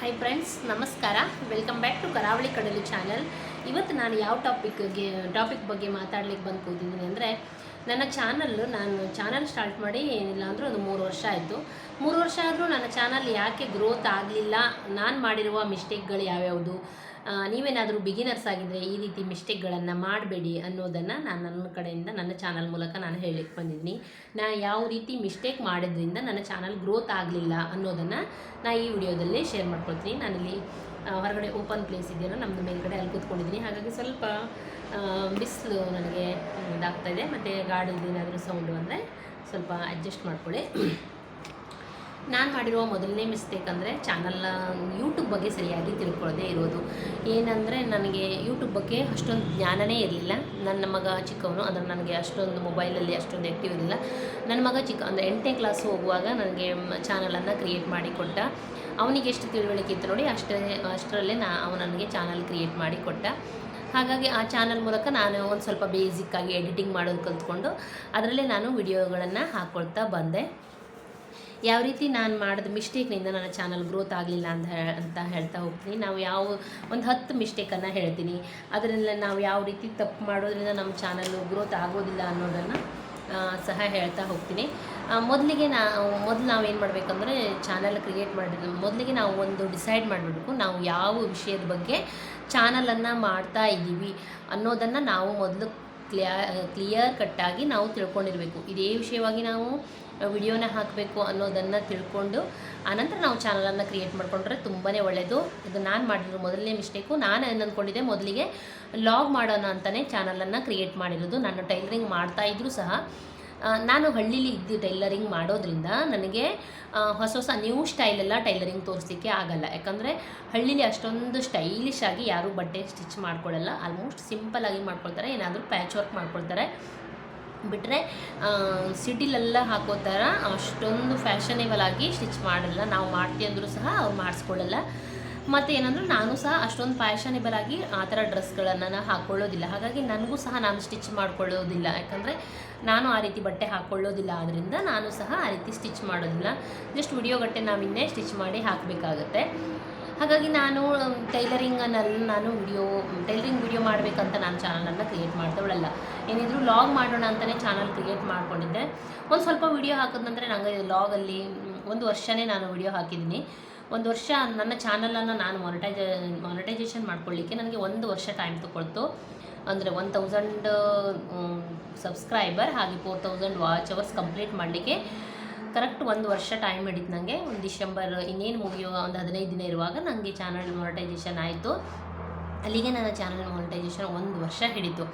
Hi friends ನಮಸ್ಕಾರ. Welcome back to Karavali Kadalu channel ಇವತ್ತು ನಾನು ಯಾವ ಟಾಪಿಕ್ಗೆ ಟಾಪಿಕ್ ಬಗ್ಗೆ ಮಾತಾಡ್ಲಿಕ್ಕೆ ಬಂದು ಕೂತಿದ್ದೀನಿ ಅಂದರೆ, ನನ್ನ ಚಾನಲ್ಲು ನಾನು ಚಾನಲ್ ಸ್ಟಾರ್ಟ್ ಮಾಡಿ ಏನಿಲ್ಲ ಅಂದರೂ ಒಂದು ಮೂರು ವರ್ಷ ಆಯಿತು. ಮೂರು ವರ್ಷ ಆದರೂ ನನ್ನ ಚಾನಲ್ ಯಾಕೆ ಗ್ರೋತ್ ಆಗಲಿಲ್ಲ? ನಾನು ಮಾಡಿರುವ ಮಿಸ್ಟೇಕ್ಗಳು ಯಾವ್ಯಾವುದು? ನೀವೇನಾದರೂ ಬಿಗಿನರ್ಸ್ ಆಗಿದ್ದರೆ ಈ ರೀತಿ ಮಿಸ್ಟೇಕ್ಗಳನ್ನು ಮಾಡಬೇಡಿ ಅನ್ನೋದನ್ನು ನಾನು ನನ್ನ ಕಡೆಯಿಂದ, ನನ್ನ ಚಾನಲ್ ಮೂಲಕ ನಾನು ಹೇಳಲಿಕ್ಕೆ ಬಂದಿದ್ದೀನಿ. ನಾನು ಯಾವ ರೀತಿ ಮಿಸ್ಟೇಕ್ ಮಾಡಿದ್ರಿಂದ ನನ್ನ ಚಾನಲ್ ಗ್ರೋತ್ ಆಗಲಿಲ್ಲ ಅನ್ನೋದನ್ನು ನಾನು ಈ ವಿಡಿಯೋದಲ್ಲಿ ಶೇರ್ ಮಾಡ್ಕೊಳ್ತೀನಿ. ನಾನಿಲ್ಲಿ ಹೊರಗಡೆ ಓಪನ್ ಪ್ಲೇಸ್ ಇದೆಯಲ್ಲ ನಮ್ಮದು ಮೇಲ್ಗಡೆ ಅಲ್ಲಿ ಕೂತ್ಕೊಂಡಿದ್ದೀನಿ. ಹಾಗಾಗಿ ಸ್ವಲ್ಪ ಬಿಸಿಲು ನನಗೆ ಇದಾಗ್ತಾಯಿದೆ ಮತ್ತು ಗಾಡಿ ಏನಾದರೂ ಸೌಂಡು ಅಂದರೆ ಸ್ವಲ್ಪ ಅಡ್ಜಸ್ಟ್ ಮಾಡ್ಕೊಳ್ಳಿ. ನಾನು ಮಾಡಿರುವ ಮೊದಲನೇ ಮಿಸ್ಟೇಕ್ ಅಂದರೆ ಚಾನಲ್ನ ಯೂಟ್ಯೂಬ್ ಬಗ್ಗೆ ಸರಿಯಾಗಿ ತಿಳ್ಕೊಳ್ಳೋದೇ ಇರೋದು. ಏನಂದರೆ ನನಗೆ ಯೂಟ್ಯೂಬ್ ಬಗ್ಗೆ ಅಷ್ಟೊಂದು ಜ್ಞಾನನೇ ಇರಲಿಲ್ಲ. ನನ್ನ ಮಗ ಚಿಕ್ಕವನು ಅಂದರೆ ನನಗೆ ಅಷ್ಟೊಂದು ಮೊಬೈಲಲ್ಲಿ ಅಷ್ಟೊಂದು ಆ್ಯಕ್ಟಿವ್ ಇರಲಿಲ್ಲ. ನನ್ನ ಮಗ ಚಿಕ್ಕ, ಅಂದರೆ ಎಂಟನೇ ಕ್ಲಾಸ್ ಹೋಗುವಾಗ ನನಗೆ ಚಾನಲನ್ನು ಕ್ರಿಯೇಟ್ ಮಾಡಿ ಕೊಟ್ಟ. ಅವನಿಗೆ ಎಷ್ಟು ತಿಳುವಳಿಕೆ ಇತ್ತು ನೋಡಿ ಅಷ್ಟೇ, ಅಷ್ಟರಲ್ಲೇ ನಾ ಅವನು ನನಗೆ ಚಾನಲ್ ಕ್ರಿಯೇಟ್ ಮಾಡಿ ಕೊಟ್ಟ. ಹಾಗಾಗಿ ಆ ಚಾನಲ್ ಮೂಲಕ ನಾನು ಒಂದು ಸ್ವಲ್ಪ ಬೇಸಿಕ್ಕಾಗಿ ಎಡಿಟಿಂಗ್ ಮಾಡೋದು ಕಲ್ತ್ಕೊಂಡು, ಅದರಲ್ಲೇ ನಾನು ವಿಡಿಯೋಗಳನ್ನು ಹಾಕ್ಕೊಳ್ತಾ ಬಂದೆ. ಯಾವ ರೀತಿ ನಾನು ಮಾಡಿದ ಮಿಸ್ಟೇಕ್ನಿಂದ ನನ್ನ ಚಾನಲ್ ಗ್ರೋತ್ ಆಗಲಿಲ್ಲ ಅಂತ ಅಂತ ಹೇಳ್ತಾ ಹೋಗ್ತೀನಿ. ನಾವು ಯಾವ, ಒಂದು ಹತ್ತು ಮಿಸ್ಟೇಕನ್ನು ಹೇಳ್ತೀನಿ. ಅದರಿಂದ ನಾವು ಯಾವ ರೀತಿ ತಪ್ಪು ಮಾಡೋದ್ರಿಂದ ನಮ್ಮ ಚಾನಲ್ಲು ಗ್ರೋತ್ ಆಗೋದಿಲ್ಲ ಅನ್ನೋದನ್ನು ಸಹ ಹೇಳ್ತಾ ಹೋಗ್ತೀನಿ. ಮೊದಲಿಗೆ ನಾವು, ಮೊದಲು ನಾವು ಏನು ಮಾಡಬೇಕಂದ್ರೆ ಚಾನಲ್ ಕ್ರಿಯೇಟ್ ಮಾಡಿದ ಮೊದಲಿಗೆ ನಾವು ಒಂದು ಡಿಸೈಡ್ ಮಾಡಿಬಿಡ್ಬೇಕು ನಾವು ಯಾವ ವಿಷಯದ ಬಗ್ಗೆ ಚಾನಲನ್ನು ಮಾಡ್ತಾ ಇದ್ದೀವಿ ಅನ್ನೋದನ್ನು ನಾವು ಮೊದಲು ಕ್ಲಿಯಾ ಕ್ಲಿಯರ್ ಕಟ್ಟಾಗಿ ನಾವು ತಿಳ್ಕೊಂಡಿರಬೇಕು. ಇದೇ ವಿಷಯವಾಗಿ ನಾವು ವಿಡಿಯೋನ ಹಾಕಬೇಕು ಅನ್ನೋದನ್ನು ತಿಳ್ಕೊಂಡು ಆನಂತರ ನಾವು ಚಾನಲನ್ನು ಕ್ರಿಯೇಟ್ ಮಾಡಿಕೊಂಡ್ರೆ ತುಂಬಾ ಒಳ್ಳೆಯದು ಇದು ನಾನು ಮಾಡಿರೋ ಮೊದಲನೇ ಮಿಸ್ಟೇಕು ನಾನು ಏನು ಅಂದ್ಕೊಂಡಿದ್ದೆ ಮೊದಲಿಗೆ ಲಾಗ್ ಮಾಡೋಣ ಅಂತಲೇ ಚಾನಲನ್ನು ಕ್ರಿಯೇಟ್ ಮಾಡಿರೋದು. ನಾನು ಟೈಲರಿಂಗ್ ಮಾಡ್ತಾ ಇದ್ದರೂ ಸಹ ನಾನು ಹಳ್ಳೀಲಿ ಇದ್ದು ಟೈಲರಿಂಗ್ ಮಾಡೋದ್ರಿಂದ ನನಗೆ ಹೊಸ ಹೊಸ ನ್ಯೂ ಸ್ಟೈಲೆಲ್ಲ ಟೈಲರಿಂಗ್ ತೋರಿಸ್ಲಿಕ್ಕೆ ಆಗಲ್ಲ. ಯಾಕಂದರೆ ಹಳ್ಳಿಲಿ ಅಷ್ಟೊಂದು ಸ್ಟೈಲಿಶ್ ಆಗಿ ಯಾರೂ ಬಟ್ಟೆ ಸ್ಟಿಚ್ ಮಾಡ್ಕೊಳ್ಳಲ್ಲ ಆಲ್ಮೋಸ್ಟ್ ಸಿಂಪಲ್ಲಾಗಿ ಮಾಡ್ಕೊಳ್ತಾರೆ. ಏನಾದರೂ ಪ್ಯಾಚ್ ವರ್ಕ್ ಮಾಡ್ಕೊಳ್ತಾರೆ. ಬಿಟ್ಟರೆ ಸಿಟಿಲೆಲ್ಲ ಹಾಕೋ ಥರ ಅಷ್ಟೊಂದು ಫ್ಯಾಷನೇಬಲ್ ಆಗಿ ಸ್ಟಿಚ್ ಮಾಡಲ್ಲ. ನಾವು ಮಾಡ್ತೀವಿ ಅಂದರೂ ಸಹ ಅವ್ರು ಮಾಡಿಸ್ಕೊಳ್ಳಲ್ಲ. ಮತ್ತು ಏನಂದ್ರೆ, ನಾನು ಸಹ ಅಷ್ಟೊಂದು ಫ್ಯಾಷನೇಬಲ್ ಆಗಿ ಆ ಥರ ಡ್ರೆಸ್ಗಳನ್ನು ನಾನು ಹಾಕ್ಕೊಳ್ಳೋದಿಲ್ಲ ಹಾಗಾಗಿ ನನಗೂ ಸಹ ನಾನು ಸ್ಟಿಚ್ ಮಾಡ್ಕೊಳ್ಳೋದಿಲ್ಲ. ಯಾಕಂದರೆ, ನಾನು ಆ ರೀತಿ ಬಟ್ಟೆ ಹಾಕ್ಕೊಳ್ಳೋದಿಲ್ಲ ಆದ್ದರಿಂದ ನಾನು ಸಹ ಆ ರೀತಿ ಸ್ಟಿಚ್ ಮಾಡೋದಿಲ್ಲ. ಜಸ್ಟ್ ವಿಡಿಯೋ ಗಟ್ಟೆ ನಾವಿನ್ನೇ ಸ್ಟಿಚ್ ಮಾಡಿ ಹಾಕಬೇಕಾಗತ್ತೆ. ಹಾಗಾಗಿ ನಾನು ಟೈಲರಿಂಗನ್ನೆಲ್ಲ ನಾನು ವಿಡಿಯೋ, ಟೈಲರಿಂಗ್ ವಿಡಿಯೋ ಮಾಡಬೇಕಂತ ನಾನು ಚಾನಲನ್ನು ಕ್ರಿಯೇಟ್ ಮಾಡ್ತವಳಲ್ಲ ಏನಿದ್ರು ಲಾಗ್ ಮಾಡೋಣ ಅಂತಲೇ ಚಾನಲ್ ಕ್ರಿಯೇಟ್ ಮಾಡ್ಕೊಂಡಿದ್ದೆ. ಒಂದು ಸ್ವಲ್ಪ ವಿಡಿಯೋ ಹಾಕೋದಂದರೆ ನನಗೆ ಲಾಗಲ್ಲಿ ಒಂದು ವರ್ಷನೇ ನಾನು ವಿಡಿಯೋ ಹಾಕಿದ್ದೀನಿ. ಒಂದು ವರ್ಷ ನನ್ನ ಚಾನಲನ್ನು ನಾನು ಮೊನಟೈಜ ಮೊನಿಟೈಸೇಷನ್ ಮಾಡ್ಕೊಳ್ಳಿಕ್ಕೆ ನನಗೆ ಒಂದು ವರ್ಷ ಟೈಮ್ ತಗೊಳ್ತು ಅಂದರೆ ಒನ್ ತೌಸಂಡ್ ಸಬ್ಸ್ಕ್ರೈಬರ್ ಹಾಗೆ four thousand watch hours complete ಮಾಡಲಿಕ್ಕೆ. ಕರೆಕ್ಟ್ ಒಂದು ವರ್ಷ ಟೈಮ್ ಹಿಡಿತು ನನಗೆ ಒಂದು ಡಿಸೆಂಬರ್ ಇನ್ನೇನು ಮುಗಿಯೋ ಒಂದು ಹದಿನೈದು ದಿನ ಇರುವಾಗ ನನಗೆ ಚಾನಲ್ ಮೊನಿಟೈಸೇಷನ್ ಆಯಿತು. ಅಲ್ಲಿಗೆ ನನ್ನ ಚಾನಲ್ ಮೊನಿಟೈಸೇಷನ್ ಒಂದು ವರ್ಷ ಹಿಡಿತು.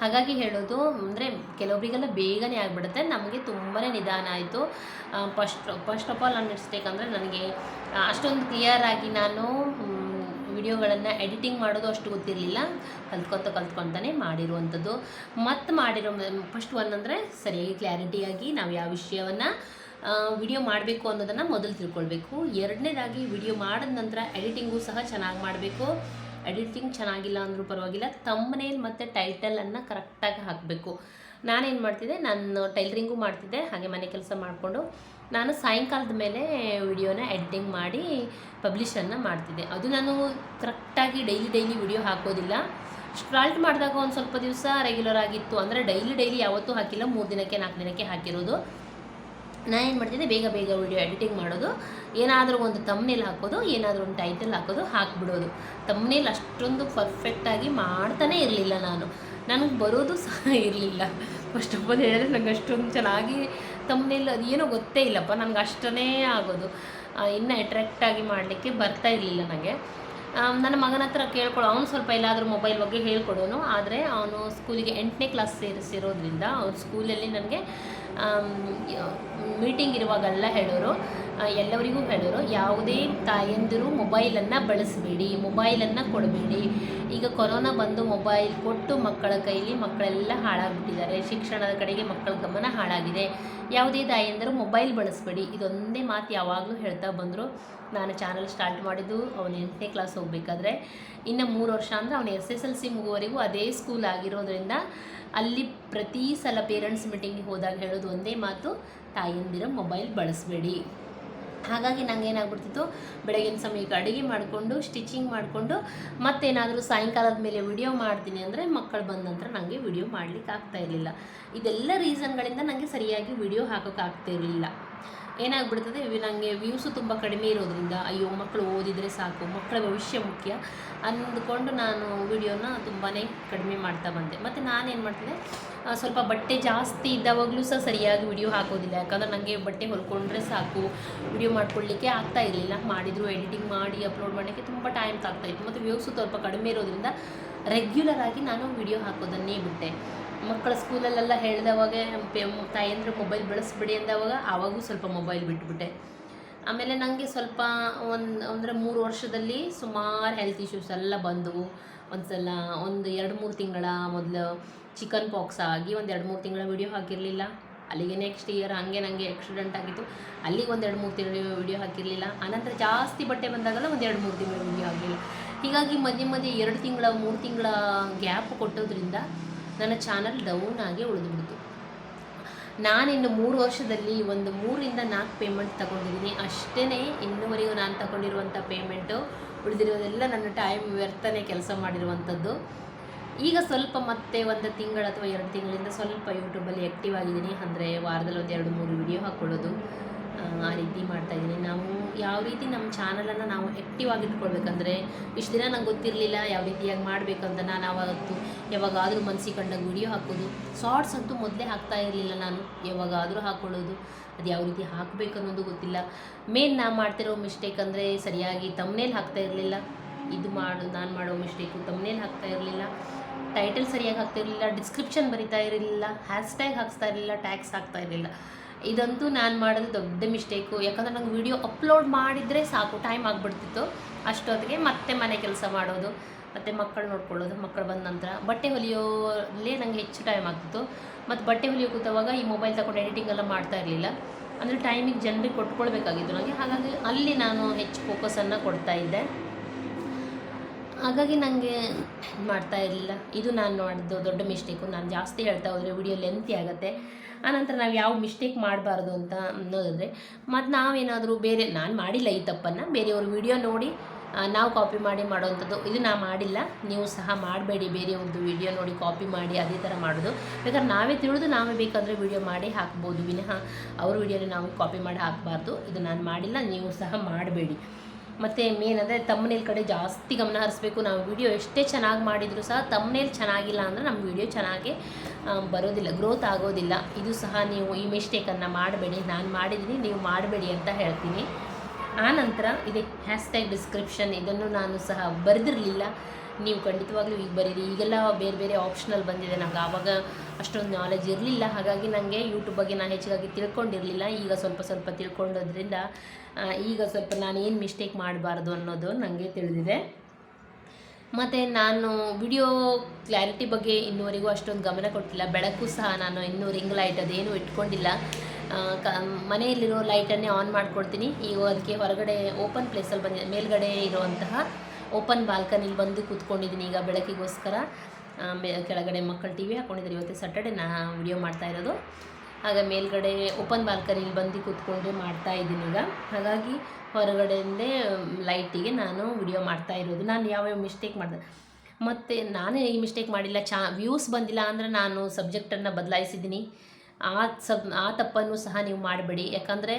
ಹಾಗಾಗಿ ಹೇಳೋದು ಅಂದರೆ ಕೆಲವೊಬ್ಬರಿಗೆಲ್ಲ ಬೇಗನೆ ಆಗಿಬಿಡುತ್ತೆ. ನಮಗೆ ತುಂಬಾ ನಿಧಾನ ಆಯಿತು. ಫಸ್ಟ್ ಫಸ್ಟ್ ಆಫ್ ಆಲ್ ನನ್ನ ಮಿಸ್ಟೇಕ್ ಅಂದರೆ ನನಗೆ ಅಷ್ಟೊಂದು ಕ್ಲಿಯರ್ ಆಗಿ ನಾನು ವಿಡಿಯೋಗಳನ್ನು ಎಡಿಟಿಂಗ್ ಮಾಡೋದು ಅಷ್ಟು ಗೊತ್ತಿರಲಿಲ್ಲ. ಕಲ್ತ್ಕೊತ ಕಲ್ತ್ಕೊತಾನೆ ಮಾಡಿರುವಂಥದ್ದು. ಮತ್ತು ಮಾಡಿರೋ ಫಸ್ಟ್ ಒನ್ ಅಂದರೆ ಸರಿಯಾಗಿ ಕ್ಲಾರಿಟಿಯಾಗಿ ನಾವು ಯಾವ ವಿಷಯವನ್ನು ವಿಡಿಯೋ ಮಾಡಬೇಕು ಅನ್ನೋದನ್ನು ಮೊದಲು ತಿಳ್ಕೊಳ್ಬೇಕು. ಎರಡನೇದಾಗಿ ವಿಡಿಯೋ ಮಾಡಿದ ನಂತರ ಎಡಿಟಿಂಗು ಸಹ ಚೆನ್ನಾಗಿ ಮಾಡಬೇಕು. ಎಡಿಟಿಂಗ್ ಚೆನ್ನಾಗಿಲ್ಲ ಅಂದರೂ ಪರವಾಗಿಲ್ಲ ತಮ್ಮನೇಲ್ ಮತ್ತು ಟೈಟಲನ್ನು ಕರೆಕ್ಟಾಗಿ ಹಾಕಬೇಕು. ನಾನೇನು ಮಾಡ್ತಿದ್ದೆ, ನಾನು ಟೈಲರಿಂಗು ಮಾಡ್ತಿದ್ದೆ, ಹಾಗೆ ಮನೆ ಕೆಲಸ ಮಾಡಿಕೊಂಡು ನಾನು ಸಾಯಂಕಾಲದ ಮೇಲೆ ವಿಡಿಯೋನ ಎಡಿಟಿಂಗ್ ಮಾಡಿ ಪಬ್ಲಿಷನ್ನು ಮಾಡ್ತಿದ್ದೆ. ಅದು ನಾನು ಕರೆಕ್ಟಾಗಿ ಡೈಲಿ ಡೈಲಿ ವಿಡಿಯೋ ಹಾಕೋದಿಲ್ಲ. ಸ್ಟ್ರಾಲ್ಟ್ ಮಾಡಿದಾಗ ಒಂದು ಸ್ವಲ್ಪ ದಿವಸ ರೆಗ್ಯುಲರ್ ಆಗಿತ್ತು ಅಂದರೆ ಡೈಲಿ ಡೈಲಿ ಯಾವತ್ತೂ ಹಾಕಿಲ್ಲ, ಮೂರು ದಿನಕ್ಕೆ ನಾಲ್ಕು ದಿನಕ್ಕೆ ಹಾಕಿರೋದು. ನಾನು ಏನು ಮಾಡ್ತಿದ್ದೆ, ಬೇಗ ಬೇಗ ವಿಡಿಯೋ ಎಡಿಟಿಂಗ್ ಮಾಡೋದು, ಏನಾದರೂ ಒಂದು ತಮ್ಮನೇಲಿ ಹಾಕೋದು, ಏನಾದರೂ ಒಂದು ಟೈಟಲ್ ಹಾಕೋದು, ಹಾಕಿಬಿಡೋದು. ತಮ್ಮನೇಲಿ ಅಷ್ಟೊಂದು ಪರ್ಫೆಕ್ಟಾಗಿ ಮಾಡ್ತಾನೇ ಇರಲಿಲ್ಲ ನಾನು. ನನಗೆ ಬರೋದು ಸಹ ಇರಲಿಲ್ಲ. ಫಸ್ಟ್ ಆಫ್ ಆಲ್ ಹೇಳಿದ್ರೆ ನಂಗೆ ಅಷ್ಟೊಂದು ಚೆನ್ನಾಗಿ ತಮ್ಮನೇಲಿ ಅದು ಏನೋ ಗೊತ್ತೇ ಇಲ್ಲಪ್ಪ, ನನಗೆ ಅಷ್ಟನೇ ಆಗೋದು. ಇನ್ನೂ ಅಟ್ರ್ಯಾಕ್ಟಾಗಿ ಮಾಡಲಿಕ್ಕೆ ಬರ್ತಾ ಇರಲಿಲ್ಲ ನನಗೆ ನನ್ನ ಮಗನ ಹತ್ರ ಕೇಳ್ಕೊಳ್ಳೋ, ಅವನು ಸ್ವಲ್ಪ ಎಲ್ಲಾದರೂ ಮೊಬೈಲ್ ಬಗ್ಗೆ ಹೇಳ್ಕೊಡೋನು. ಆದರೆ ಅವನು ಸ್ಕೂಲಿಗೆ ಎಂಟನೇ ಕ್ಲಾಸ್ ಸೇರಿಸಿರೋದ್ರಿಂದ ಅವ್ರ ಸ್ಕೂಲಲ್ಲಿ ನನಗೆ ಮೀಟಿಂಗ್ ಇರುವಾಗೆಲ್ಲ ಹೇಳೋರು. ಎಲ್ಲರಿಗೂ ಹೇಳೋರು, ಯಾವುದೇ ತಾಯಂದಿರು ಮೊಬೈಲನ್ನು ಬಳಸಬೇಡಿ, ಮೊಬೈಲನ್ನು ಕೊಡಬೇಡಿ. ಈಗ ಕೊರೋನಾ ಬಂದು ಮೊಬೈಲ್ ಕೊಟ್ಟು ಮಕ್ಕಳ ಕೈಲಿ ಮಕ್ಕಳೆಲ್ಲ ಹಾಳಾಗ್ಬಿಟ್ಟಿದ್ದಾರೆ. ಶಿಕ್ಷಣದ ಕಡೆಗೆ ಮಕ್ಕಳ ಗಮನ ಹಾಳಾಗಿದೆ. ಯಾವುದೇ ತಾಯಂದಿರು ಮೊಬೈಲ್ ಬಳಸಬೇಡಿ. ಇದೊಂದೇ ಮಾತು ಯಾವಾಗಲೂ ಹೇಳ್ತಾ ಬಂದರು. ನಾನು ಚಾನಲ್ ಸ್ಟಾರ್ಟ್ ಮಾಡಿದ್ದು ಅವನು ಎಂಟನೇ ಕ್ಲಾಸ್ ಹೋಗಬೇಕಾದ್ರೆ. ಇನ್ನು ಮೂರು ವರ್ಷ ಅಂದರೆ ಅವನು ಎಸ್ ಎಸ್ ಎಲ್ ಸಿ ಮುಗುವವರೆಗೂ ಅದೇ ಸ್ಕೂಲ್ ಆಗಿರೋದ್ರಿಂದ ಅಲ್ಲಿ ಪ್ರತಿ ಸಲ ಪೇರೆಂಟ್ಸ್ ಮೀಟಿಂಗಿಗೆ ಹೋದಾಗ ಹೇಳೋದು ಒಂದೇ ಮಾತು, ತಾಯಂದಿರ ಮೊಬೈಲ್ ಬಳಸಬೇಡಿ. ಹಾಗಾಗಿ ನಂಗೆ ಏನಾಗ್ಬಿಡ್ತಿತ್ತು, ಬೆಳಗಿನ ಸಮಯಕ್ಕೆ ಅಡುಗೆ ಮಾಡಿಕೊಂಡು ಸ್ಟಿಚಿಂಗ್ ಮಾಡಿಕೊಂಡು, ಮತ್ತೇನಾದರೂ ಸಾಯಂಕಾಲದ ಮೇಲೆ ವಿಡಿಯೋ ಮಾಡ್ತೀನಿ ಅಂದರೆ ಮಕ್ಕಳು ಬಂದ ನಂತರ ನನಗೆ ವಿಡಿಯೋ ಮಾಡಲಿಕ್ಕೆ ಆಗ್ತಾ ಇರಲಿಲ್ಲ. ಇದೆಲ್ಲ ರೀಸನ್ಗಳಿಂದ ನನಗೆ ಸರಿಯಾಗಿ ವಿಡಿಯೋ ಹಾಕೋಕ್ಕಾಗ್ತಾ ಇರಲಿಲ್ಲ. ಏನಾಗ್ಬಿಡ್ತದೆ ನನಗೆ ವ್ಯೂಸು ತುಂಬ ಕಡಿಮೆ ಇರೋದ್ರಿಂದ, ಅಯ್ಯೋ ಮಕ್ಕಳು ಓದಿದರೆ ಸಾಕು ಮಕ್ಕಳ ಭವಿಷ್ಯ ಮುಖ್ಯ ಅಂದ್ಕೊಂಡು ನಾನು ವಿಡಿಯೋನ ತುಂಬಾ ಕಡಿಮೆ ಮಾಡ್ತಾ ಬಂದೆ. ಮತ್ತು ನಾನೇನು ಮಾಡ್ತಿದ್ದೆ ಸ್ವಲ್ಪ ಬಟ್ಟೆ ಜಾಸ್ತಿ ಇದ್ದಾವಾಗಲೂ ಸಹ ಸರಿಯಾಗಿ ವಿಡಿಯೋ ಹಾಕೋದಿಲ್ಲ. ಯಾಕಂದ್ರೆ ನನಗೆ ಬಟ್ಟೆ ಹೊಲ್ಕೊಂಡ್ರೆ ಸಾಕು, ವಿಡಿಯೋ ಮಾಡ್ಕೊಳ್ಳಿಕ್ಕೆ ಆಗ್ತಾ ಇರಲಿಲ್ಲ. ಮಾಡಿದ್ರು ಎಡಿಟಿಂಗ್ ಮಾಡಿ ಅಪ್ಲೋಡ್ ಮಾಡೋಕ್ಕೆ ತುಂಬ ಟೈಮ್ ತಾಗ್ತಾಯಿತ್ತು ಮತ್ತು ವ್ಯೂಸು ಸ್ವಲ್ಪ ಕಡಿಮೆ ಇರೋದ್ರಿಂದ ರೆಗ್ಯುಲರ್ ಆಗಿ ನಾನು ವಿಡಿಯೋ ಹಾಕೋದನ್ನೇ ಬಿಟ್ಟೆ. ಮಕ್ಕಳ ಸ್ಕೂಲಲ್ಲೆಲ್ಲ ಹೇಳಿದವಾಗ ತಾಯಂದ್ರೆ ಮೊಬೈಲ್ ಬಳಸ್ಬಿಡಿ ಅಂದವಾಗ ಆವಾಗೂ ಸ್ವಲ್ಪ ಮೊಬೈಲ್ ಬಿಟ್ಬಿಟ್ಟೆ. ಆಮೇಲೆ ನನಗೆ ಸ್ವಲ್ಪ ಒಂದು, ಅಂದರೆ ಮೂರು ವರ್ಷದಲ್ಲಿ ಸುಮಾರು ಹೆಲ್ತ್ ಇಶ್ಯೂಸ್ ಎಲ್ಲ ಬಂದವು. ಒಂದು ಸಲ ಒಂದು ಎರಡು ಮೂರು ತಿಂಗಳ ಮೊದಲು ಚಿಕನ್ ಪಾಕ್ಸ್ ಆಗಿ ಒಂದು ಎರಡು ಮೂರು ತಿಂಗಳ ವಿಡಿಯೋ ಹಾಕಿರಲಿಲ್ಲ. ಅಲ್ಲಿಗೆ ನೆಕ್ಸ್ಟ್ ಇಯರ್ ಹಾಗೆ ನನಗೆ ಆಕ್ಸಿಡೆಂಟ್ ಆಗಿತ್ತು. ಅಲ್ಲಿಗೆ ಒಂದು ಎರಡು ಮೂರು ತಿಂಗಳು ವಿಡಿಯೋ ಹಾಕಿರಲಿಲ್ಲ. ಆನಂತರ ಜಾಸ್ತಿ ಬಟ್ಟೆ ಬಂದಾಗೆಲ್ಲ ಒಂದು ಎರಡು ಮೂರು ತಿಂಗಳ ವಿಡಿಯೋ ಹಾಕಿಲ್ಲ ಹೀಗಾಗಿ ಮಧ್ಯೆ ಮಧ್ಯೆ ಎರಡು ತಿಂಗಳ, ಮೂರು ತಿಂಗಳ ಗ್ಯಾಪ್ ಕೊಟ್ಟೋದ್ರಿಂದ ನನ್ನ ಚಾನಲ್ ಡೌನ್ ಆಗಿ ಉಳಿದುಬಿಡ್ತು. ನಾನಿನ್ನು ಮೂರು ವರ್ಷದಲ್ಲಿ ಒಂದು ಮೂರಿಂದ ನಾಲ್ಕು ಪೇಮೆಂಟ್ ತಗೊಂಡಿದ್ದೀನಿ. ಅಷ್ಟೇ ಇನ್ನೂವರೆಗೂ ನಾನು ತಗೊಂಡಿರುವಂಥ ಪೇಮೆಂಟು ಉಳಿದಿರೋದೆಲ್ಲ ನನ್ನ ಟೈಮ್ ವ್ಯರ್ಥನೇ ಕೆಲಸ ಮಾಡಿರುವಂಥದ್ದು ಈಗ ಸ್ವಲ್ಪ ಮತ್ತೆ ಒಂದು ತಿಂಗಳು ಅಥವಾ ಎರಡು ತಿಂಗಳಿಂದ ಸ್ವಲ್ಪ ಯೂಟ್ಯೂಬಲ್ಲಿ ಆ್ಯಕ್ಟಿವ್ ಆಗಿದ್ದೀನಿ. ಅಂದರೆ ವಾರದಲ್ಲಿ ಒಂದು ಎರಡು, ಮೂರು ವಿಡಿಯೋ ಹಾಕ್ಕೊಳ್ಳೋದು. ಆ, ರೀತಿ ಮಾಡ್ತಾ ಇದ್ದೀನಿ. ನಾವು ಯಾವ ರೀತಿ ನಮ್ಮ ಚಾನಲನ್ನು ನಾವು ಆ್ಯಕ್ಟಿವ್ ಆಗಿ ಇಟ್ಕೊಳ್ಬೇಕಂದ್ರೆ ಇಷ್ಟು ದಿನ ನಂಗೆ ಗೊತ್ತಿರಲಿಲ್ಲ ಯಾವ ರೀತಿಯಾಗಿ ಮಾಡಬೇಕಂತ ನಾನು ಆವಾಗತ್ತು ಯಾವಾಗಾದರೂ ಮನಸ್ಸಿಗೆ ಕಂಡಾಗ ವಿಡಿಯೋ ಹಾಕೋದು. ಶಾರ್ಟ್ಸ್ ಅಂತೂ ಮೊದಲೇ ಹಾಕ್ತಾ ಇರಲಿಲ್ಲ ನಾನು. ಯಾವಾಗಾದರೂ ಹಾಕ್ಕೊಳ್ಳೋದು ಅದು ಯಾವ ರೀತಿ ಹಾಕಬೇಕು ಅನ್ನೋದು ಗೊತ್ತಿಲ್ಲ. ಮೇನ್ ನಾನು ಮಾಡ್ತಿರೋ ಮಿಸ್ಟೇಕ್ ಅಂದರೆ ಸರಿಯಾಗಿ ತಮ್ಮನೇಲಿ ಹಾಕ್ತಾ ಇರಲಿಲ್ಲ. ಇದು ಮಾಡು ನಾನು ಮಾಡೋ ಮಿಸ್ಟೇಕು ತಮ್ಮನೇಲಿ ಹಾಕ್ತಾ ಇರಲಿಲ್ಲ. ಟೈಟಲ್ ಸರಿಯಾಗಿ ಹಾಕ್ತಾ ಇರಲಿಲ್ಲ. ಡಿಸ್ಕ್ರಿಪ್ಷನ್ ಬರಿತಾ ಇರಲಿಲ್ಲ. ಹ್ಯಾಶ್ಟ್ಯಾಗ್ ಹಾಕ್ತಾ ಇರಲಿಲ್ಲ. ಟ್ಯಾಗ್ಸ್ ಹಾಕ್ತಾ ಇರಲಿಲ್ಲ. ಇದಂತೂ ನಾನು ಮಾಡೋದು ದೊಡ್ಡ ಮಿಸ್ಟೇಕು. ಯಾಕಂದ್ರೆ ನಂಗೆ ವಿಡಿಯೋ ಅಪ್ಲೋಡ್ ಮಾಡಿದರೆ ಸಾಕು, ಟೈಮ್ ಆಗಿಬಿಡ್ತಿತ್ತು ಅಷ್ಟೊತ್ತಿಗೆ. ಮತ್ತೆ ಮನೆ ಕೆಲಸ ಮಾಡೋದು, ಮತ್ತು ಮಕ್ಕಳು ನೋಡ್ಕೊಳ್ಳೋದು, ಮಕ್ಕಳು ಬಂದ ನಂತರ. ಬಟ್ಟೆ ಹೊಲಿಯೋಲ್ಲೇ ನನಗೆ ಹೆಚ್ಚು ಟೈಮ್ ಆಗ್ತಿತ್ತು. ಮತ್ತು ಬಟ್ಟೆ ಹೊಲಿಯೋ ಕೂತವಾಗ ಈ ಮೊಬೈಲ್ ತಗೊಂಡು ಎಡಿಟಿಂಗ್ ಎಲ್ಲ ಮಾಡ್ತಾ ಇರಲಿಲ್ಲ. ಅಂದರೆ ಟೈಮಿಗೆ ಜನರಿಗೆ ಕೊಟ್ಕೊಳ್ಬೇಕಾಗಿತ್ತು ನನಗೆ ಹಾಗಾಗಿ ಅಲ್ಲಿ ನಾನು ಹೆಚ್ಚು ಫೋಕಸನ್ನು ಕೊಡ್ತಾ ಇದ್ದೆ. ಹಾಗಾಗಿ ನನಗೆ ಮಾಡ್ತಾ ಇರಲಿಲ್ಲ. ಇದು ನಾನು ಮಾಡಿದ್ದು ದೊಡ್ಡ ಮಿಸ್ಟೇಕು. ನಾನು ಜಾಸ್ತಿ ಹೇಳ್ತಾ ಹೋದರೆ ವಿಡಿಯೋ ಲೆಂತಿ ಆಗುತ್ತೆ. ಆನಂತರ ನಾವು ಯಾವ ಮಿಸ್ಟೇಕ್ ಮಾಡಬಾರ್ದು ಅಂತ ಅನ್ನೋದಂದರೆ ಮತ್ತು ನಾವೇನಾದರೂ ಬೇರೆ, ನಾನು ಮಾಡಿಲ್ಲ ಈ ತಪ್ಪನ್ನು, ಬೇರೆಯವ್ರ ವಿಡಿಯೋ ನೋಡಿ ನಾವು ಕಾಪಿ ಮಾಡಿ ಮಾಡೋವಂಥದ್ದು ಇದು ನಾ ಮಾಡಿಲ್ಲ, ನೀವು ಸಹ ಮಾಡಬೇಡಿ ಬೇರೆಯವ್ರದ್ದು ವಿಡಿಯೋ ನೋಡಿ ಕಾಪಿ ಮಾಡಿ, ಅದೇ ಥರ ಮಾಡೋದು. ಬೇಕಾದ್ರೆ ನಾವೇ ತಿಳಿದು ನಾವೇ ಬೇಕಾದರೆ ವಿಡಿಯೋ ಮಾಡಿ ಹಾಕ್ಬೋದು. ವಿನಃ ಅವ್ರ ವಿಡಿಯೋನ ನಾವು ಕಾಪಿ ಮಾಡಿ ಹಾಕಬಾರ್ದು. ಇದು ನಾನು ಮಾಡಿಲ್ಲ, ನೀವು ಸಹ ಮಾಡಬೇಡಿ. ಮತ್ತು ಮೇನ್ ಅಂದರೆ ತಮ್ಮನೇಲ್ ಕಡೆ ಜಾಸ್ತಿ ಗಮನ ಹರಿಸ್ಬೇಕು. ನಾವು ವಿಡಿಯೋ ಎಷ್ಟೇ ಚೆನ್ನಾಗಿ ಮಾಡಿದರೂ ಸಹ ತಮ್ಮನೇಲಿ ಚೆನ್ನಾಗಿಲ್ಲ ಅಂದರೆ ನಮ್ಮ ವಿಡಿಯೋ ಚೆನ್ನಾಗಿ ಬರೋದಿಲ್ಲ ಗ್ರೋತ್ ಆಗೋದಿಲ್ಲ. ಇದು ಸಹ ನೀವು ಈ ಮಿಸ್ಟೇಕನ್ನು ಮಾಡಬೇಡಿ. ನಾನು ಮಾಡಿದ್ದೀನಿ ನೀವು ಮಾಡಬೇಡಿ ಅಂತ ಹೇಳ್ತೀನಿ. ಆನಂತರ ಇದೆ ಹ್ಯಾಶ್ಟ್ಯಾಗ್ ಡಿಸ್ಕ್ರಿಪ್ಷನ್ ಇದನ್ನು ನಾನು ಸಹ ಬರೆದಿರಲಿಲ್ಲ. ನೀವು ಖಂಡಿತವಾಗ್ಲೂ ಈಗ ಬರೀರಿ. ಈಗೆಲ್ಲ ಬೇರೆ ಬೇರೆ ಆಪ್ಷನಲ್ ಬಂದಿದೆ. ನಂಗೆ ಆವಾಗ ಅಷ್ಟೊಂದು ನಾಲೆಜ್ ಇರಲಿಲ್ಲ. ಹಾಗಾಗಿ ನನಗೆ ಯೂಟ್ಯೂಬ್ ಬಗ್ಗೆ ನಾನು ಹೆಚ್ಚಾಗಿ ತಿಳ್ಕೊಂಡಿರಲಿಲ್ಲ. ಈಗ ಸ್ವಲ್ಪ ಸ್ವಲ್ಪ ತಿಳ್ಕೊಂಡೋದ್ರಿಂದ ಈಗ ಸ್ವಲ್ಪ ನಾನು ಏನು ಮಿಸ್ಟೇಕ್ ಮಾಡಬಾರ್ದು ಅನ್ನೋದು ನನಗೆ ತಿಳಿದಿದೆ. ಮತ್ತು ನಾನು ವಿಡಿಯೋ ಕ್ಲಾರಿಟಿ ಬಗ್ಗೆ ಇನ್ನೂವರೆಗೂ ಅಷ್ಟೊಂದು ಗಮನ ಕೊಟ್ಟಿಲ್ಲ. ಬೆಳಕು ಸಹ ನಾನು ಇನ್ನೂ ರಿಂಗ್ ಲೈಟ್ ಅದೇನು ಇಟ್ಕೊಂಡಿಲ್ಲ. ಕ, ಮನೆಯಲ್ಲಿರೋ ಲೈಟನ್ನೇ ಆನ್ ಮಾಡ್ಕೊಡ್ತೀನಿ. ಈಗ ಅದಕ್ಕೆ ಹೊರಗಡೆ ಓಪನ್ ಪ್ಲೇಸಲ್ಲಿ ಬಂದಿದೆ ಮೇಲ್ಗಡೆ ಇರುವಂತಹ ಓಪನ್ ಬಾಲ್ಕನಿಲಿ ಬಂದು ಕೂತ್ಕೊಂಡಿದ್ದೀನಿ ಈಗ ಬೆಳಕಿಗೋಸ್ಕರ. ಕೆಳಗಡೆ ಮಕ್ಕಳು ಟಿ ವಿ ಹಾಕ್ಕೊಂಡಿದ್ದಾರೆ ಇವತ್ತು ಸ್ಯಾಟರ್ಡೆ ನಾ ವಿಡಿಯೋ ಮಾಡ್ತಾ ಇರೋದು. ಆಗ ಮೇಲ್ಗಡೆ ಓಪನ್ ಬಾಲ್ಕನಿಲಿ ಬಂದು ಕೂತ್ಕೊಂಡು ಮಾಡ್ತಾ ಇದ್ದೀನಿ ಈಗ. ಹಾಗಾಗಿ ಹೊರಗಡೆಯಿಂದೇ ಲೈಟಿಗೆ ನಾನು ವಿಡಿಯೋ ಮಾಡ್ತಾ ಇರೋದು. ನಾನು ಯಾವ್ಯಾವ ಮಿಸ್ಟೇಕ್ ಮಾಡಿದೆ? ಮತ್ತು ನಾನೇ ಈ ಮಿಸ್ಟೇಕ್ ಮಾಡಿಲ್ಲ. ಚಾ ವ್ಯೂಸ್ ಬಂದಿಲ್ಲ ಅಂದರೆ ನಾನು ಸಬ್ಜೆಕ್ಟನ್ನು ಬದಲಾಯಿಸಿದ್ದೀನಿ. ಆ, ಸಬ್, ಆ ತಪ್ಪನ್ನು ಸಹ ನೀವು ಮಾಡಬೇಡಿ. ಯಾಕಂದರೆ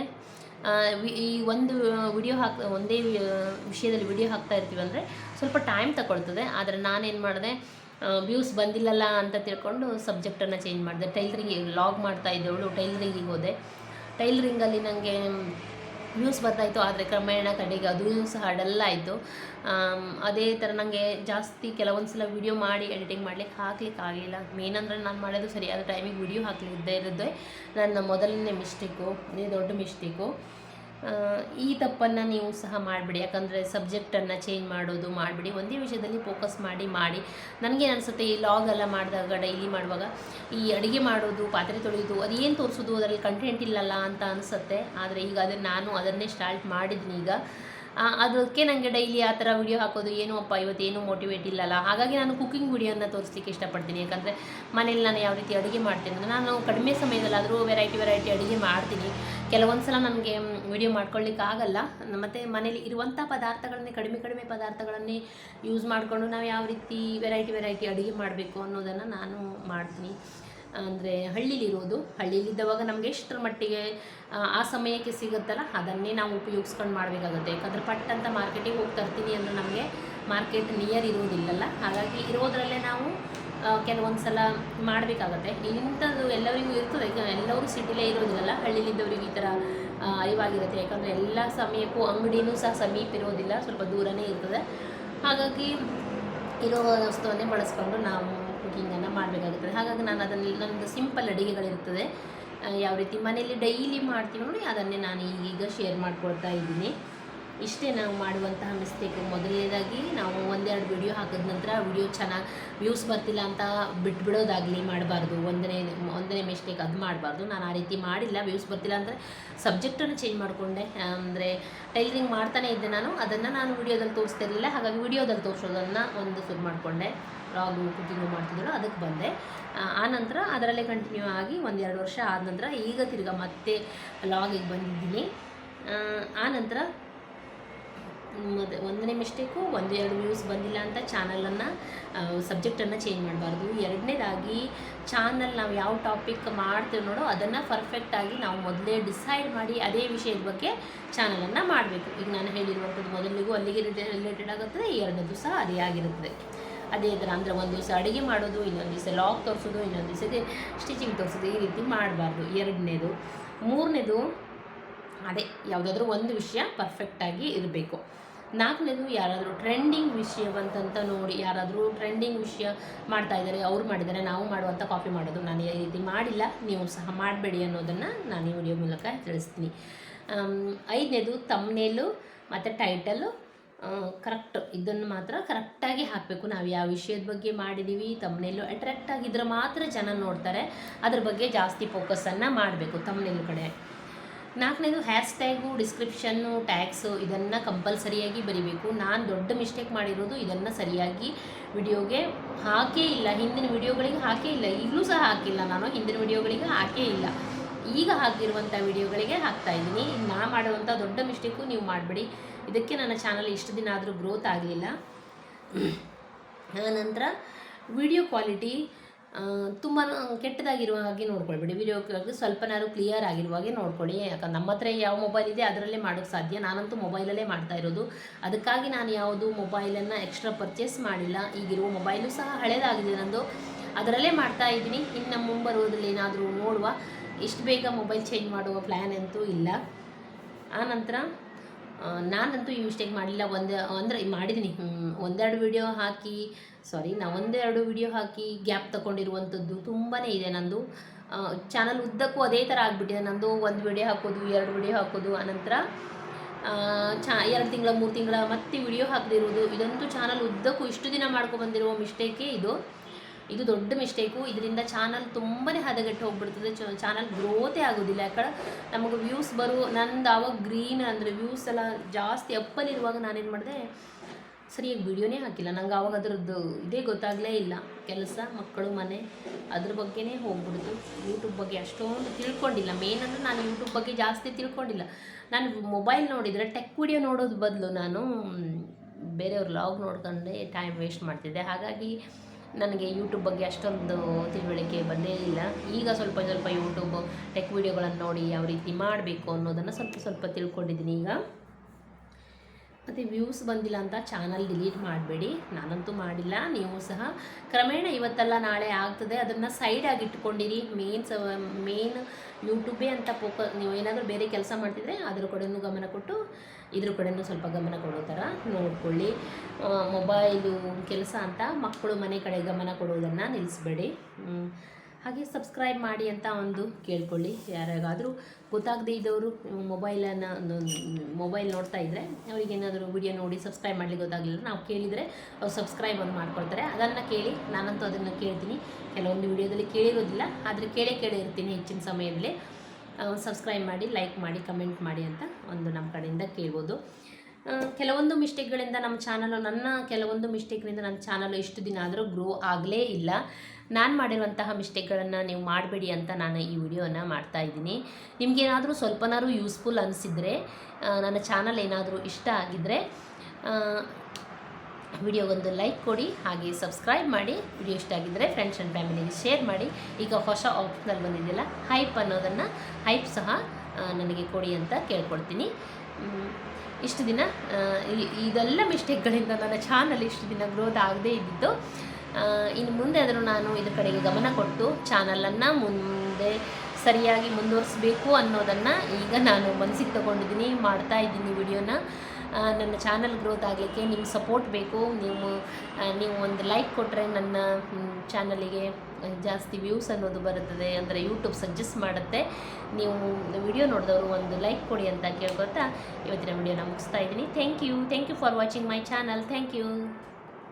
ಈ ಒಂದು ವಿಡಿಯೋ ಹಾಕ್, ಒಂದೇ ವಿಷಯದಲ್ಲಿ ವಿಡಿಯೋ ಹಾಕ್ತಾ ಇರ್ತೀವಿ ಅಂದರೆ ಸ್ವಲ್ಪ ಟೈಮ್ ತಗೊಳ್ತದೆ. ಆದರೆ ನಾನೇನು ಮಾಡಿದೆ ವ್ಯೂಸ್ ಬಂದಿಲ್ಲಲ್ಲ ಅಂತ ತಿಳ್ಕೊಂಡು ಸಬ್ಜೆಕ್ಟನ್ನು ಚೇಂಜ್ ಮಾಡಿದೆ. ಟೈಲ್ರಿಂಗ್ ಲಾಗ್ ಮಾಡ್ತಾ ಇದ್ದವಳು ಟೈಲ್ರಿಂಗಿಗೆ ಹೋದೆ. ಟೈಲ್ರಿಂಗಲ್ಲಿ ನನಗೆ ವ್ಯೂಸ್ ಬರ್ತಾಯಿತ್ತು, ಆದರೆ ಕ್ರಮೇಣ ಕಡೆಗೆ ಅದೂ ಸಹ ಡಲ್ ಆಯಿತು. ಅದೇ ಥರ ನನಗೆ ಜಾಸ್ತಿ ಕೆಲವೊಂದು ಸಲ ವೀಡಿಯೋ ಮಾಡಿ ಎಡಿಟಿಂಗ್ ಮಾಡ್ಲಿಕ್ಕೆ ಹಾಕ್ಲಿಕ್ಕೆ ಆಗಲಿಲ್ಲ. ಮೇನ್ ಅಂದರೆ ನಾನು ಮಾಡೋದು ಸರಿಯಾದ ಟೈಮಿಗೆ ವೀಡಿಯೋ ಹಾಕ್ಲಿದ್ದೇ ಇರೋದೇ. ನನ್ನ ಮೊದಲನೇ ಮಿಸ್ಟೇಕು, ಇದೇ ದೊಡ್ಡ ಮಿಸ್ಟೇಕು. ಈ ತಪ್ಪನ್ನು ನೀವು ಸಹ ಮಾಡಿಬಿಡಿ. ಯಾಕಂದರೆ ಸಬ್ಜೆಕ್ಟನ್ನು ಚೇಂಜ್ ಮಾಡೋದು ಮಾಡಿಬಿಡಿ. ಒಂದೇ ವಿಷಯದಲ್ಲಿ ಫೋಕಸ್ ಮಾಡಿ ಮಾಡಿ. ನನಗೇನು ಅನಿಸುತ್ತೆ ಈ ಲಾಗ್ ಎಲ್ಲ ಮಾಡಿದಾಗ ಡೈಲಿ ಮಾಡುವಾಗ ಈ ಅಡುಗೆ ಮಾಡೋದು, ಪಾತ್ರೆ ತೊಳೆಯೋದು ಅದು ತೋರಿಸೋದು? ಅದರಲ್ಲಿ ಕಂಟೆಂಟ್ ಇಲ್ಲಲ್ಲ ಅಂತ ಅನಿಸುತ್ತೆ. ಆದರೆ ಈಗ ಅದನ್ನು ನಾನು ಅದನ್ನೇ ಸ್ಟಾರ್ಟ್ ಮಾಡಿದ್ದೀನಿ ಈಗ ಅದಕ್ಕೆ ನನಗೆ ಡೈಲಿ ಆ ಥರ ವಿಡಿಯೋ ಹಾಕೋದು, ಏನು ಅಪ್ಪ ಇವತ್ತು ಏನು ಮೋಟಿವೇಟ್ ಇಲ್ಲಲ್ಲ, ಹಾಗಾಗಿ ನಾನು ಕುಕ್ಕಿಂಗ್ ವಿಡಿಯೋನ ತೋರಿಸ್ಲಿಕ್ಕೆ ಇಷ್ಟಪಡ್ತೀನಿ. ಯಾಕಂದರೆ ಮನೇಲಿ ನಾನು ಯಾವ ರೀತಿ ಅಡುಗೆ ಮಾಡ್ತೀನಿ ಅಂದರೆ ನಾನು ಕಡಿಮೆ ಸಮಯದಲ್ಲಾದರೂ ವೆರೈಟಿ ವೆರೈಟಿ ಅಡುಗೆ ಮಾಡ್ತೀನಿ. ಕೆಲವೊಂದು ಸಲ ನನಗೆ ವಿಡಿಯೋ ಮಾಡ್ಕೊಳ್ಳಿಕ್ಕೆ ಆಗಲ್ಲ. ಮತ್ತು ಮನೇಲಿ ಇರುವಂಥ ಪದಾರ್ಥಗಳನ್ನೇ, ಕಡಿಮೆ ಕಡಿಮೆ ಪದಾರ್ಥಗಳನ್ನೇ ಯೂಸ್ ಮಾಡಿಕೊಂಡು ನಾವು ಯಾವ ರೀತಿ ವೆರೈಟಿ ವೆರೈಟಿ ಅಡುಗೆ ಮಾಡಬೇಕು ಅನ್ನೋದನ್ನು ನಾನು ಮಾಡ್ತೀನಿ. ಅಂದರೆ ಹಳ್ಳಿಲಿರೋದು. ಹಳ್ಳಿಲಿದ್ದವಾಗ ನಮಗೆ ಎಷ್ಟರ ಮಟ್ಟಿಗೆ ಆ, ಸಮಯಕ್ಕೆ ಸಿಗುತ್ತಲ್ಲ ಅದನ್ನೇ ನಾವು ಉಪಯೋಗಿಸ್ಕೊಂಡು ಮಾಡಬೇಕಾಗುತ್ತೆ. ಯಾಕಂದರೆ ಪಟ್ ಅಂತ ಮಾರ್ಕೆಟಿಗೆ ಹೋಗಿ ತರ್ತೀನಿ ಅಂದರೆ ನಮಗೆ ಮಾರ್ಕೆಟ್ ನಿಯರ್ ಇರೋದಿಲ್ಲಲ್ಲ. ಹಾಗಾಗಿ ಇರೋದರಲ್ಲೇ ನಾವು ಕೆಲವೊಂದು ಸಲ ಮಾಡಬೇಕಾಗತ್ತೆ. ಇಂಥದ್ದು ಎಲ್ಲರಿಗೂ ಇರ್ತದೆ. ಎಲ್ಲರೂ ಸಿಟಿಲೇ ಇರೋದಿಲ್ಲಲ್ಲ ಹಳ್ಳಿಲಿದ್ದವ್ರಿಗೆ ಈ ಥರ ಅರಿವಾಗಿರುತ್ತೆ. ಯಾಕಂದರೆ ಎಲ್ಲ ಸಮಯಕ್ಕೂ ಅಂಗಡಿನೂ ಸಹ ಸಮೀಪ ಇರೋದಿಲ್ಲ ಸ್ವಲ್ಪ ದೂರನೇ ಇರ್ತದೆ. ಹಾಗಾಗಿ ಇರೋ ವಸ್ತುವನ್ನೇ ಬಳಸ್ಕೊಂಡು ನಾವು ಕುಕಿಂಗನ್ನು ಮಾಡಬೇಕಾಗುತ್ತದೆ ಹಾಗಾಗಿ ನಾನು ಅದನ್ನು ನನ್ನದು ಸಿಂಪಲ್ ಅಡುಗೆಗಳಿರ್ತದೆ. ಯಾವ ರೀತಿ ಮನೆಯಲ್ಲಿ ಡೈಲಿ ಮಾಡ್ತೀವಿ ನೋಡಿ, ಅದನ್ನೇ ನಾನು ಈಗೀಗ ಶೇರ್ ಮಾಡ್ಕೊಳ್ತಾ ಇದ್ದೀನಿ. ಇಷ್ಟೇ ನಾವು ಮಾಡುವಂತಹ ಮಿಸ್ಟೇಕ್ ಮೊದಲನೇದಾಗಿ ನಾವು ಒಂದೆರಡು ವಿಡಿಯೋ ಹಾಕಿದ ನಂತರ ವಿಡಿಯೋ ಚೆನ್ನಾಗಿ ವ್ಯೂಸ್ ಬರ್ತಿಲ್ಲ ಅಂತ ಬಿಟ್ಬಿಡೋದಾಗಲಿ ಮಾಡಬಾರ್ದು. ಒಂದನೇ ಒಂದನೇ ಮಿಸ್ಟೇಕ್ ಅದು ಮಾಡಬಾರ್ದು. ನಾನು ಆ ರೀತಿ ಮಾಡಿಲ್ಲ ವ್ಯೂಸ್ ಬರ್ತಿಲ್ಲ ಅಂದರೆ ಸಬ್ಜೆಕ್ಟನ್ನು ಚೇಂಜ್ ಮಾಡಿಕೊಂಡೆ. ಅಂದರೆ ಟೈಲರಿಂಗ್ ಮಾಡ್ತಾನೆ ಇದ್ದೆ ನಾನು. ಅದನ್ನು ನಾನು ವಿಡಿಯೋದಲ್ಲಿ ತೋರಿಸ್ತಾ ಇರಲಿಲ್ಲ ಹಾಗಾಗಿ ವಿಡಿಯೋದಲ್ಲಿ ತೋರಿಸೋದನ್ನು ಒಂದು ಶುರು ಮಾಡಿಕೊಂಡೆ. ವ್ಲಾಗು ಕುಕಿಂಗು ಮಾಡ್ತಿದ್ದಳು ಅದಕ್ಕೆ ಬಂದೆ. ಆ, ಆ ನಂತರ ಅದರಲ್ಲೇ ಕಂಟಿನ್ಯೂ ಆಗಿ ಒಂದೆರಡು ವರ್ಷ ಆದ ನಂತರ ಈಗ ತಿರ್ಗಾ ಮತ್ತೆ ಲಾಗಿಗೆ ಬಂದಿದ್ದೀನಿ. ಆ, ಆ ನಂತರ ಒಂದನೇ ಮಿಸ್ಟೇಕು ಒಂದು ಎರಡು ವ್ಯೂಸ್ ಬಂದಿಲ್ಲ ಅಂತ ಚಾನಲನ್ನು ಸಬ್ಜೆಕ್ಟನ್ನು ಚೇಂಜ್ ಮಾಡಬಾರ್ದು. ಎರಡನೇದಾಗಿ ಚಾನಲ್ ನಾವು ಯಾವ ಟಾಪಿಕ್ ಮಾಡ್ತೇವೆ ನೋಡೋ ಅದನ್ನು ಪರ್ಫೆಕ್ಟಾಗಿ ನಾವು ಮೊದಲೇ ಡಿಸೈಡ್ ಮಾಡಿ ಅದೇ ವಿಷಯದ ಬಗ್ಗೆ ಚಾನಲನ್ನು ಮಾಡಬೇಕು. ಈಗ ನಾನು ಹೇಳಿರುವಂಥದ್ದು ಮೊದಲಿಗೂ ಅಲ್ಲಿಗೆ ರಿಲೇಟೆಡ್ ಆಗುತ್ತದೆ ಎರಡನೇದು ಸಹ ಅದೇ ಆಗಿರುತ್ತದೆ. ಅದೇ ಥರ ಅಂದರೆ ಒಂದು ದಿವಸ ಅಡುಗೆ ಮಾಡೋದು, ಇನ್ನೊಂದು ದಿವಸ ಲಾಕ್ ತೋರಿಸೋದು, ಇನ್ನೊಂದು ದಿವಸಕ್ಕೆ ಸ್ಟಿಚಿಂಗ್ ತೋರಿಸೋದು ಈ ರೀತಿ ಮಾಡಬಾರ್ದು. ಎರಡನೇದು. ಮೂರನೇದು ಅದೇ ಯಾವುದಾದ್ರೂ ಒಂದು ವಿಷಯ ಪರ್ಫೆಕ್ಟಾಗಿ ಇರಬೇಕು. ನಾಲ್ಕನೇದು ಯಾರಾದರೂ ಟ್ರೆಂಡಿಂಗ್ ವಿಷಯವಂತಂತ ನೋಡಿ, ಯಾರಾದರೂ ಟ್ರೆಂಡಿಂಗ್ ವಿಷಯ ಮಾಡ್ತಾ ಇದ್ದಾರೆ, ಅವ್ರು ಮಾಡಿದ್ದಾರೆ, ನಾವು ಮಾಡುವಂಥ ಕಾಪಿ ಮಾಡೋದು, ನಾನು ಈ ರೀತಿ ಮಾಡಿಲ್ಲ, ನೀವು ಸಹ ಮಾಡಬೇಡಿ ಅನ್ನೋದನ್ನು ನಾನು ಈ ವಿಡಿಯೋ ಮೂಲಕ ತಿಳಿಸ್ತೀನಿ. ಐದನೇದು ತಮ್ಮನೇಲು ಮತ್ತು ಟೈಟಲು ಕರೆಕ್ಟ್ ಇದನ್ನು ಮಾತ್ರ ಕರೆಕ್ಟಾಗಿ ಹಾಕಬೇಕು. ನಾವು ಯಾವ ವಿಷಯದ ಬಗ್ಗೆ ಮಾಡಿದ್ದೀವಿ ತಮ್ಮನೆಲ್ಲೂ ಅಟ್ರಾಕ್ಟ್ ಆಗಿದ್ರೆ ಮಾತ್ರ ಜನ ನೋಡ್ತಾರೆ. ಅದ್ರ ಬಗ್ಗೆ ಜಾಸ್ತಿ ಫೋಕಸನ್ನು ಮಾಡಬೇಕು ತಮ್ಮನೆಲ್ಲೂ ಕಡೆ. ನಾಲ್ಕನೇದು ಹ್ಯಾಶ್ ಟ್ಯಾಗು ಡಿಸ್ಕ್ರಿಪ್ಷನ್ನು ಟ್ಯಾಗ್ಸು ಇದನ್ನು ಕಂಪಲ್ಸರಿಯಾಗಿ ಬರಿಬೇಕು. ನಾನು ದೊಡ್ಡ ಮಿಸ್ಟೇಕ್ ಮಾಡಿರೋದು ಇದನ್ನು ಸರಿಯಾಗಿ ವಿಡಿಯೋಗೆ ಹಾಕೇ ಇಲ್ಲ. ಹಿಂದಿನ ವಿಡಿಯೋಗಳಿಗೆ ಹಾಕೇ ಇಲ್ಲ. ಈಗಲೂ ಸಹ ಹಾಕಿಲ್ಲ ನಾನು. ಹಿಂದಿನ ವಿಡಿಯೋಗಳಿಗೆ ಹಾಕೇ ಇಲ್ಲ. ಈಗ ಹಾಕಿರುವಂಥ ವಿಡಿಯೋಗಳಿಗೆ ಹಾಕ್ತಾ ಇದ್ದೀನಿ. ನಾ ಮಾಡುವಂಥ ದೊಡ್ಡ ಮಿಸ್ಟೇಕು ನೀವು ಮಾಡಬೇಡಿ. ಇದಕ್ಕೆ ನನ್ನ ಚಾನಲ್ ಇಷ್ಟು ದಿನ ಆದರೂ ಗ್ರೋತ್ ಆಗಲಿಲ್ಲ. ಆನಂತರ ವಿಡಿಯೋ ಕ್ವಾಲಿಟಿ ತುಂಬ ಕೆಟ್ಟದಾಗಿರುವ ಹಾಗೆ ನೋಡ್ಕೊಳ್ಬೇಡಿ. ವಿಡಿಯೋ ಸ್ವಲ್ಪನಾದ್ರು ಕ್ಲಿಯರ್ ಆಗಿರುವ ಹಾಗೆ ನೋಡ್ಕೊಳ್ಳಿ. ಯಾಕಂದ್ರೆ ನಮ್ಮ ಹತ್ರ ಯಾವ ಮೊಬೈಲ್ ಇದೆ ಅದರಲ್ಲೇ ಮಾಡೋಕ್ಕೆ ಸಾಧ್ಯ. ನಾನಂತೂ ಮೊಬೈಲಲ್ಲೇ ಮಾಡ್ತಾ ಇರೋದು. ಅದಕ್ಕಾಗಿ ನಾನು ಯಾವುದು ಮೊಬೈಲನ್ನು ಎಕ್ಸ್ಟ್ರಾ ಪರ್ಚೇಸ್ ಮಾಡಿಲ್ಲ. ಈಗಿರುವ ಮೊಬೈಲು ಸಹ ಹಳೇದಾಗಿದೆ ನಂದು. ಅದರಲ್ಲೇ ಮಾಡ್ತಾ ಇದ್ದೀನಿ. ಇನ್ನು ಮುಂಬರುವುದರಲ್ಲಿ ಏನಾದರೂ ನೋಡುವ. ಇಷ್ಟು ಬೇಗ ಮೊಬೈಲ್ ಚೇಂಜ್ ಮಾಡುವ ಪ್ಲ್ಯಾನ್ ಅಂತೂ ಇಲ್ಲ. ಆನಂತರ ನಾನಂತೂ ಈ ಮಿಸ್ಟೇಕ್ ಮಾಡಲಿಲ್ಲ ಒಂದು, ಅಂದರೆ ಮಾಡಿದ್ದೀನಿ ಒಂದೆರಡು ವಿಡಿಯೋ ಹಾಕಿ ಸಾರಿ ನಾ ಒಂದೆರಡು ವಿಡಿಯೋ ಹಾಕಿ ಗ್ಯಾಪ್ ತಗೊಂಡಿರುವಂಥದ್ದು ತುಂಬಾ ಇದೆ ನಂದು. ಚಾನಲ್ ಉದ್ದಕ್ಕೂ ಅದೇ ಥರ ಆಗಿಬಿಟ್ಟಿದೆ. ನಂದು ಒಂದು ವಿಡಿಯೋ ಹಾಕೋದು, ಎರಡು ವಿಡಿಯೋ ಹಾಕೋದು. ಆನಂತರ ಚಾ, ಎರಡು ತಿಂಗಳ, ಮೂರು ತಿಂಗಳ ಮತ್ತೆ ವಿಡಿಯೋ ಹಾಕದಿರುವುದು. ಇದಂತೂ ಚಾನಲ್ ಉದ್ದಕ್ಕೂ ಇಷ್ಟು ದಿನ ಮಾಡ್ಕೊಬಂದಿರುವ ಮಿಸ್ಟೇಕೇ ಇದು. ಇದು ದೊಡ್ಡ ಮಿಸ್ಟೇಕು ಇದರಿಂದ ಚಾನಲ್ ತುಂಬಾ ಹದಗೆಟ್ಟು ಹೋಗ್ಬಿಡ್ತದೆ. ಚಾನಲ್ ಗ್ರೋತೇ ಆಗೋದಿಲ್ಲ. ಯಾಕಂದ್ರೆ ನಮಗೆ ವ್ಯೂಸ್ ಬರು, ನಂದು ಆವಾಗ ಗ್ರೀನ್ ಅಂದರೆ ವ್ಯೂಸ್ ಎಲ್ಲ ಜಾಸ್ತಿ ಅಪ್ಪಲ್ಲಿರುವಾಗ ನಾನೇನು ಮಾಡಿದೆ, ಸರಿಯಾಗಿ ವಿಡಿಯೋನೇ ಹಾಕಿಲ್ಲ. ನಂಗೆ ಆವಾಗ ಅದರದ್ದು ಇದೇ ಗೊತ್ತಾಗಲೇ ಇಲ್ಲ. ಕೆಲಸ, ಮಕ್ಕಳು, ಮನೆ, ಅದ್ರ ಬಗ್ಗೆನೇ ಹೋಗ್ಬಿಡ್ತು. ಯೂಟ್ಯೂಬ್ ಬಗ್ಗೆ ಅಷ್ಟೊಂದು ತಿಳ್ಕೊಂಡಿಲ್ಲ. ಮೇನ್ ಅಂದರೆ ನಾನು ಯೂಟ್ಯೂಬ್ ಬಗ್ಗೆ ಜಾಸ್ತಿ ತಿಳ್ಕೊಂಡಿಲ್ಲ. ನಾನು ಮೊಬೈಲ್ ನೋಡಿದರೆ ಟೆಕ್ ವಿಡಿಯೋ ನೋಡೋದು ಬದಲು ನಾನು, ಬೇರೆಯವ್ರ ಲಾಗ್ ನೋಡ್ಕೊಂಡೆ ಟೈಮ್ ವೇಸ್ಟ್ ಮಾಡ್ತಿದ್ದೆ. ಹಾಗಾಗಿ ನನಗೆ ಯೂಟ್ಯೂಬ್ ಬಗ್ಗೆ ಅಷ್ಟೊಂದು ತಿಳುವಳಿಕೆ ಬಂದೇ ಇಲ್ಲ. ಈಗ ಸ್ವಲ್ಪ ಸ್ವಲ್ಪ ಯೂಟ್ಯೂಬ್ ಟೆಕ್ ವಿಡಿಯೋಗಳನ್ನು ನೋಡಿ ಯಾವ ರೀತಿ ಮಾಡಬೇಕು ಅನ್ನೋದನ್ನು ಸ್ವಲ್ಪ ಸ್ವಲ್ಪ ತಿಳ್ಕೊಂಡಿದ್ದೀನಿ ಈಗ. ಮತ್ತು ವ್ಯೂಸ್ ಬಂದಿಲ್ಲ ಅಂತ ಚಾನಲ್ ಡಿಲೀಟ್ ಮಾಡಬೇಡಿ. ನಾನಂತೂ ಮಾಡಿಲ್ಲ, ನೀವು ಸಹ. ಕ್ರಮೇಣ ಇವತ್ತಲ್ಲ ನಾಳೆ ಆಗ್ತದೆ. ಅದನ್ನು ಸೈಡಾಗಿ ಇಟ್ಕೊಂಡಿರಿ. ಮೇನ್ ಸ ಮೇನ್ ಯೂಟ್ಯೂಬೇ ಅಂತ ಫೋಕ ನೀವು ಏನಾದರೂ ಬೇರೆ ಕೆಲಸ ಮಾಡ್ತಿದ್ರೆ ಅದ್ರ ಕಡೆಯೂ ಗಮನ ಕೊಟ್ಟು, ಇದ್ರ ಕಡೆನೂ ಸ್ವಲ್ಪ ಗಮನ ಕೊಡೋ ಥರ ನೋಡ್ಕೊಳ್ಳಿ. ಮೊಬೈಲು ಕೆಲಸ ಅಂತ ಮಕ್ಕಳು ಮನೆ ಕಡೆ ಗಮನ ಕೊಡೋದನ್ನು ನಿಲ್ಲಿಸ್ಬೇಡಿ. ಹಾಗೆ ಸಬ್ಸ್ಕ್ರೈಬ್ ಮಾಡಿ ಅಂತ ಒಂದು ಕೇಳ್ಕೊಳ್ಳಿ. ಯಾರಿಗಾದರೂ ಗೊತ್ತಾಗದೇ ಇದ್ದವರು ಮೊಬೈಲನ್ನು ಮೊಬೈಲ್ ನೋಡ್ತಾ ಇದ್ದರೆ ಅವರಿಗೇನಾದರೂ ವಿಡಿಯೋ ನೋಡಿ ಸಬ್ಸ್ಕ್ರೈಬ್ ಮಾಡಲಿಕ್ಕೆ ಗೊತ್ತಾಗಲಿಲ್ಲ ನಾವು ಕೇಳಿದರೆ ಅವ್ರು ಸಬ್ಸ್ಕ್ರೈಬ್ ಒಂದು ಮಾಡ್ಕೊಳ್ತಾರೆ. ಅದನ್ನು ಕೇಳಿ ನಾನಂತೂ ಅದನ್ನು ಕೇಳ್ತೀನಿ. ಕೆಲವೊಂದು ವಿಡಿಯೋದಲ್ಲಿ ಕೇಳಿರೋದಿಲ್ಲ, ಆದರೆ ಕೇಳೇ ಕೇಳೇ ಇರ್ತೀನಿ ಹೆಚ್ಚಿನ ಸಮಯದಲ್ಲಿ. ಸಬ್ಸ್ಕ್ರೈಬ್ ಮಾಡಿ ಲೈಕ್ ಮಾಡಿ ಕಮೆಂಟ್ ಮಾಡಿ ಅಂತ ಒಂದು ನಮ್ಮ ಕಡೆಯಿಂದ ಕೇಳ್ಬೋದು. ಕೆಲವೊಂದು ಮಿಸ್ಟೇಕ್ಗಳಿಂದ ನಮ್ಮ ಚಾನಲು ನನ್ನ ಕೆಲವೊಂದು ಮಿಸ್ಟೇಕ್ನಿಂದ ನನ್ನ ಚಾನಲು ಇಷ್ಟು ದಿನ ಆದರೂ ಗ್ರೋ ಆಗಲೇ ಇಲ್ಲ. ನಾನು ಮಾಡಿರುವಂತಹ ಮಿಸ್ಟೇಕ್ಗಳನ್ನು ನೀವು ಮಾಡಬೇಡಿ ಅಂತ ನಾನು ಈ ವಿಡಿಯೋನ ಮಾಡ್ತಾ ಇದ್ದೀನಿ. ನಿಮಗೇನಾದರೂ ಸ್ವಲ್ಪನಾದ್ರೂ ಯೂಸ್ಫುಲ್ ಅನಿಸಿದರೆ ನನ್ನ ಚಾನಲ್ ಏನಾದರೂ ಇಷ್ಟ ಆಗಿದ್ದರೆ ವಿಡಿಯೋಗೊಂದು ಲೈಕ್ ಕೊಡಿ ಹಾಗೆ ಸಬ್ಸ್ಕ್ರೈಬ್ ಮಾಡಿ ವಿಡಿಯೋ ಇಷ್ಟ ಆಗಿದ್ದರೆ ಫ್ರೆಂಡ್ಸ್ ಆ್ಯಂಡ್ ಫ್ಯಾಮಿಲಿಗೆ ಶೇರ್ ಮಾಡಿ. ಈಗ ಹೊಸ ಆಪ್ಷನಲ್ಲಿ ಬಂದಿದೆಯಲ್ಲ ಹೈಪ್ ಅನ್ನೋದನ್ನು ಹೈಪ್ ಸಹ ನನಗೆ ಕೊಡಿ ಅಂತ ಕೇಳ್ಕೊಳ್ತೀನಿ. ಮ್, ಇಷ್ಟು ದಿನ ಇದೆಲ್ಲ ಮಿಸ್ಟೇಕ್ಗಳಿಂದ ನನ್ನ ಚಾನಲ್ ಇಷ್ಟು ದಿನ ಗ್ರೋತ್ ಆಗದೇ ಇದ್ದಿದ್ದು ಇನ್ನು ಮುಂದೆ ಆದರೂ ನಾನು ಇದ್ರ ಕಡೆಗೆ ಗಮನ ಕೊಟ್ಟು ಚಾನಲನ್ನು ಮುಂದೆ ಸರಿಯಾಗಿ ಮುಂದುವರಿಸಬೇಕು ಅನ್ನೋದನ್ನು ಈಗ ನಾನು ಮನಸ್ಸಿಗೆ ತಗೊಂಡಿದ್ದೀನಿ, ಮಾಡ್ತಾ ಇದ್ದೀನಿ ವಿಡಿಯೋನ. ನನ್ನ ಚಾನಲ್ ಗ್ರೋತ್ ಆಗಲಿಕ್ಕೆ ನಿಮ್ಮ ಸಪೋರ್ಟ್ ಬೇಕು. ನೀವು ನೀವು ಒಂದು ಲೈಕ್ ಕೊಟ್ಟರೆ ನನ್ನ ಚಾನಲಿಗೆ ಜಾಸ್ತಿ ವ್ಯೂಸ್ ಅನ್ನೋದು ಬರುತ್ತದೆ ಅಂದರೆ ಯೂಟ್ಯೂಬ್ ಸಜೆಸ್ಟ್ ಮಾಡುತ್ತೆ. ನೀವು ವಿಡಿಯೋ ನೋಡಿದವರು ಒಂದು ಲೈಕ್ ಕೊಡಿ ಅಂತ ಕೇಳ್ಕೊತಾ ಇವತ್ತಿನ ವಿಡಿಯೋನ ಮುಗಿಸ್ತಾ ಇದ್ದೀನಿ. Thank you thank you for watching my channel thank you